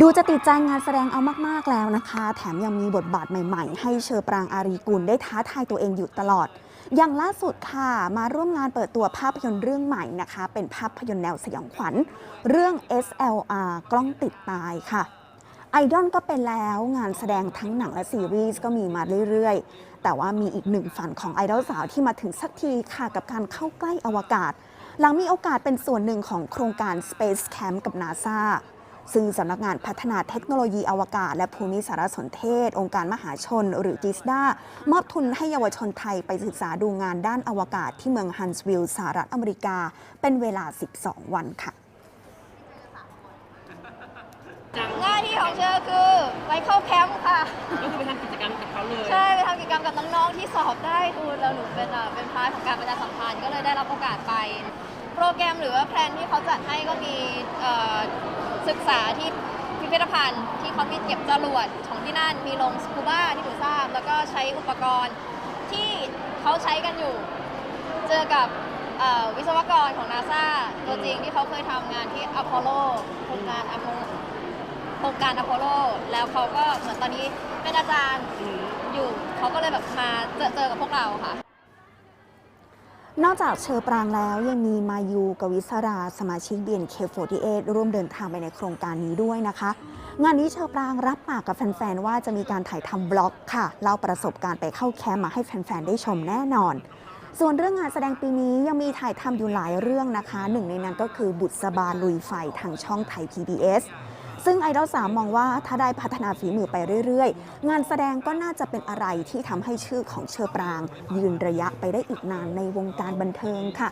ดูจะติดใจงานแสดงเอามาก ๆ แล้วนะคะ แถมยังมีบทบาทใหม่ ๆ ให้เชอปรางอารีกุลได้ท้าทายตัวเองอยู่ตลอด อย่างล่าสุดค่ะ มาร่วมงานเปิดตัวภาพยนตร์เรื่องใหม่นะคะ เป็นภาพยนตร์แนวสยองขวัญ เรื่อง SLR กล้องติดตายค่ะไอดอลก็เป็นแล้วงานแสดงทั้งหนังและซีรีส์ก็มีมาเรื่อยๆ แต่ว่ามีอีกหนึ่งฝันของไอดอลสาวที่มาถึงสักทีค่ะกับการเข้าใกล้อวกาศ หลังมีโอกาสเป็นส่วนหนึ่งของโครงการ Space Camp กับ NASA ซึ่ งสำนักงานพัฒนาเทคโนโลยีอวกาศ และภูมิสารสนเทศ องค์การมหาชน หรือจิสดามอบทุนให้เยาวชนไทยไปศึกษาดูงานด้านอวกาศที่เมืองฮันส์วิลล์สหรัฐอเมริกา เป็นเวลา 12 วันค่ะหน้าที่ของเชอคือไปเข้าแคมป์ค่ะ ก็คือไปทำกิจกรรมกับเขาเลย ใช่ ไปทำกิจกรรมกับน้องๆที่สอบได้ทุนแล้วหนูเป็นอะเป็นพาร์ทของการประชาสัมพันธ์ก็เลยได้รับโอกาสไป โปรแกรมหรือว่าแพลนที่เขาจัดให้ก็มีเอ่อ ศึกษาที่พิพิธภัณฑ์ที่เขามีเก็บจรวดของที่นั่นมีลงสกูบ้าที่หนูทราบ แล้วก็ใช้อุปกรณ์ที่เขาใช้กันอยู่ เจอกับเอ่อวิศวกรของนาซาตัวจริงที่เขาเคยทำงานที่อพอลโลโครงการอพอลโครงการอพอลโลแล้วเขาก็เหมือนตอนนี้เป็นอาจารย์อืมอยู่เขาก็เลยแบบมาเจอเจอกับพวกเราค่ะ นอกจากเชอปรางแล้วยังมีมายูกวิศราสมาชิก BNK48 ร่วมเดินทางไปในโครงการนี้ด้วยนะคะ งานนี้เชอปรางรับปากกับแฟน ๆ ว่าจะมีการถ่ายทำบล็อกค่ะเล่าประสบการณ์ไปเข้าแคมป์มาให้แฟน ๆ ได้ชมแน่นอน ส่วนเรื่องงานแสดงปีนี้ยังมีถ่ายทำอยู่หลายเรื่องนะคะ หนึ่งในนั้นก็คือบุษบาลุยไฟทางช่องไทย PBS ซึ่งไอดอลสามมองว่าถ้าได้พัฒนาฝีมือไปเรื่อยๆ งานแสดงก็น่าจะเป็นอะไรที่ทำให้ชื่อของเชอปราง ยืนระยะไปได้อีกนานในวงการบันเทิงค่ะ